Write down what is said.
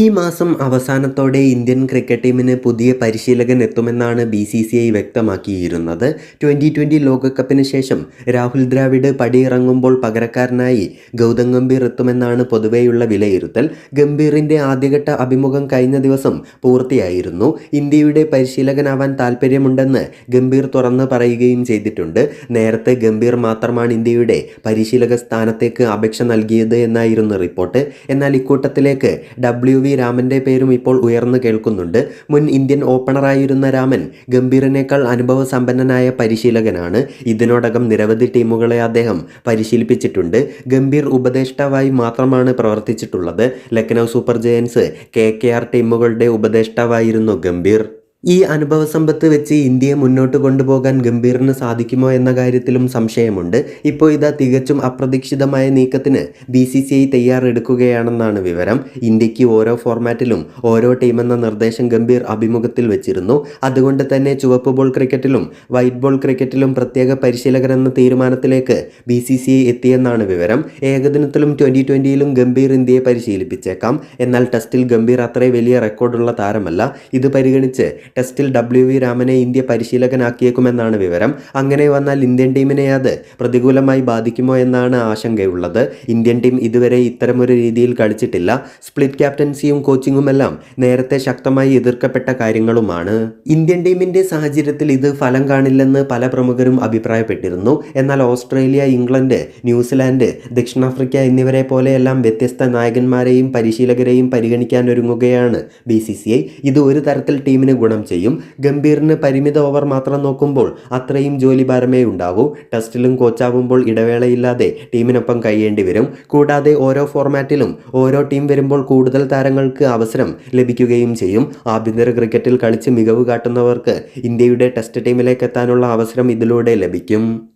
ഈ മാസം അവസാനത്തോടെ ഇന്ത്യൻ ക്രിക്കറ്റ് ടീമിന് പുതിയ പരിശീലകൻ എത്തുമെന്നാണ് ബി സി സി ഐ വ്യക്തമാക്കിയിരുന്നത്. ട്വന്റി ട്വന്റി ലോകകപ്പിന് ശേഷം രാഹുൽ ദ്രാവിഡ് പടിയിറങ്ങുമ്പോൾ പകരക്കാരനായി ഗൗതം ഗംഭീർ എത്തുമെന്നാണ് പൊതുവെയുള്ള വിലയിരുത്തൽ. ഗംഭീറിന്റെ ആദ്യഘട്ട അഭിമുഖം കഴിഞ്ഞ ദിവസം പൂർത്തിയായിരുന്നു. ഇന്ത്യയുടെ പരിശീലകനാവാൻ താൽപ്പര്യമുണ്ടെന്ന് ഗംഭീർ തുറന്ന് പറയുകയും ചെയ്തിട്ടുണ്ട്. നേരത്തെ ഗംഭീർ മാത്രമാണ് ഇന്ത്യയുടെ പരിശീലക സ്ഥാനത്തേക്ക് അപേക്ഷ നൽകിയത് എന്നായിരുന്നു റിപ്പോർട്ട്. എന്നാൽ ഇക്കൂട്ടത്തിലേക്ക് ഡബ്ല്യു വി രാമന്റെ പേരും ഇപ്പോൾ ഉയർന്നു കേൾക്കുന്നുണ്ട്. മുൻ ഇന്ത്യൻ ഓപ്പണറായിരുന്ന രാമൻ ഗംഭീറിനേക്കാൾ അനുഭവ സമ്പന്നനായ പരിശീലകനാണ്. ഇതിനോടകം നിരവധി ടീമുകളെ അദ്ദേഹം പരിശീലിപ്പിച്ചിട്ടുണ്ട്. ഗംഭീർ ഉപദേഷ്ടാവായി മാത്രമാണ് പ്രവർത്തിച്ചിട്ടുള്ളത്. Lucknow super giants K K R ടീമുകളുടെ ഉപദേഷ്ടാവായിരുന്നു ഗംഭീർ. ഈ അനുഭവ സമ്പത്ത് വെച്ച് ഇന്ത്യയെ മുന്നോട്ട് കൊണ്ടുപോകാൻ ഗംഭീറിന് സാധിക്കുമോ എന്ന കാര്യത്തിലും സംശയമുണ്ട്. ഇപ്പോൾ ഇതാ തികച്ചും അപ്രതീക്ഷിതമായ നീക്കത്തിന് ബി സി സി ഐ തയ്യാറെടുക്കുകയാണെന്നാണ് വിവരം. ഇന്ത്യയ്ക്ക് ഓരോ ഫോർമാറ്റിലും ഓരോ ടീമെന്ന നിർദ്ദേശം ഗംഭീർ അഭിമുഖത്തിൽ വെച്ചിരുന്നു. അതുകൊണ്ട് തന്നെ ചുവപ്പ് ബോൾ ക്രിക്കറ്റിലും വൈറ്റ് ബോൾ ക്രിക്കറ്റിലും പ്രത്യേക പരിശീലകരെന്ന തീരുമാനത്തിലേക്ക് ബി സി സി ഐ എത്തിയെന്നാണ് വിവരം. ഏകദിനത്തിലും ട്വന്റി ട്വന്റിയിലും ഗംഭീർ ഇന്ത്യയെ പരിശീലിപ്പിച്ചേക്കാം. എന്നാൽ ടെസ്റ്റിൽ ഗംഭീർ അത്രേ വലിയ റെക്കോർഡുള്ള താരമല്ല. ഇത് പരിഗണിച്ച് ടെസ്റ്റിൽ ഡബ്ല്യു വി രാമനെ ഇന്ത്യ പരിശീലകനാക്കിയേക്കുമെന്നാണ് വിവരം. അങ്ങനെ വന്നാൽ ഇന്ത്യൻ ടീമിനെ അത് പ്രതികൂലമായി ബാധിക്കുമോ എന്നാണ് ആശങ്കയുള്ളത്. ഇന്ത്യൻ ടീം ഇതുവരെ ഇത്തരമൊരു രീതിയിൽ കളിച്ചിട്ടില്ല. സ്പ്ലിറ്റ് ക്യാപ്റ്റൻസിയും കോച്ചിങ്ങുമെല്ലാം നേരത്തെ ശക്തമായി എതിർക്കപ്പെട്ട കാര്യങ്ങളുമാണ്. ഇന്ത്യൻ ടീമിന്റെ സാഹചര്യത്തിൽ ഇത് ഫലം കാണില്ലെന്ന് പല പ്രമുഖരും അഭിപ്രായപ്പെട്ടിരുന്നു. എന്നാൽ ഓസ്ട്രേലിയ ഇംഗ്ലണ്ട് ന്യൂസിലാൻഡ് ദക്ഷിണാഫ്രിക്ക എന്നിവരെ പോലെയെല്ലാം വ്യത്യസ്ത നായകന്മാരെയും പരിശീലകരെയും പരിഗണിക്കാനൊരുങ്ങുകയാണ് ബി സി സി ഐ. ഇത് ഒരു തരത്തിൽ ടീമിന് ഗുണം ചെയ്യും. ഗംഭീറിന് പരിമിത ഓവർ മാത്രം നോക്കുമ്പോൾ അത്രയും ജോലി ഭാരമേ ഉണ്ടാവൂ. ടെസ്റ്റിലും കോച്ചാവുമ്പോൾ ഇടവേളയില്ലാതെ ടീമിനൊപ്പം കഴിയേണ്ടി വരും. കൂടാതെ ഓരോ ഫോർമാറ്റിലും ഓരോ ടീം വരുമ്പോൾ കൂടുതൽ താരങ്ങൾക്ക് അവസരം ലഭിക്കുകയും ചെയ്യും. ആഭ്യന്തര ക്രിക്കറ്റിൽ കളിച്ച് മികവ് കാട്ടുന്നവർക്ക് ഇന്ത്യയുടെ ടെസ്റ്റ് ടീമിലേക്ക് എത്താനുള്ള അവസരം ഇതിലൂടെ ലഭിക്കും.